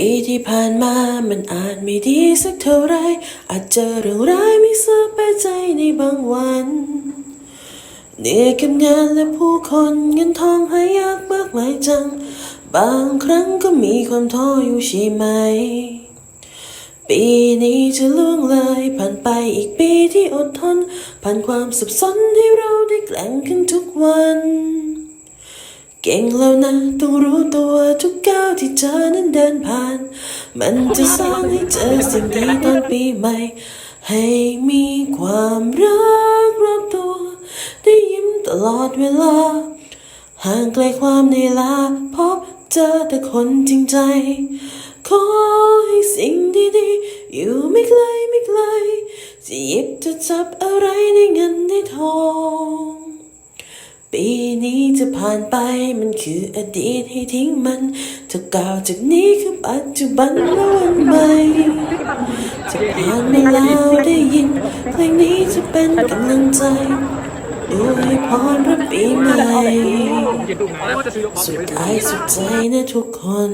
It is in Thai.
ปีที่ผ่านมามันอาจไม่ดีสักเท่าไร อาจเจอเรื่องร้ายไม่สบายใจในบางวันเหนื่อยกับงานและผู้คนเงินทองหายากมากมายจัง บางครั้งก็มีความท้ออยู่ใช่ไหม ปีนี้จะล่วงเลยผ่านไปอีกปีที่อดทน ผ่านความสับสนให้เราได้แกล่งขึ้นทุกวัน เก่งแล้วนะต้องรู้ตัวทุกก้าวที่เธอนั้นเดินผ่าน มันจะสร้างให้เจอสิ่งดีตอนปีใหม่ ให้มีความรักรอบตัว ได้ยิ้มตลอดเวลา ห่างไกลความในลาพบเจอแต่คนจริงใจ ขอให้สิ่งดีๆ อยู่ไม่ไกลไม่ไกลจะหยิบจะจับอะไรในเงินในทอง จะผ่านไปมันคืออดีตให้ทิ้งมันถ้าก้าวจากนี้คือปัจจุบันและวันใหม่จะผ่านมาแล้วได้ยินเพลงนี้จะเป็นกำลังใจด้วยพรรับปีใหม่สุดกายสุดใจนะทุกคน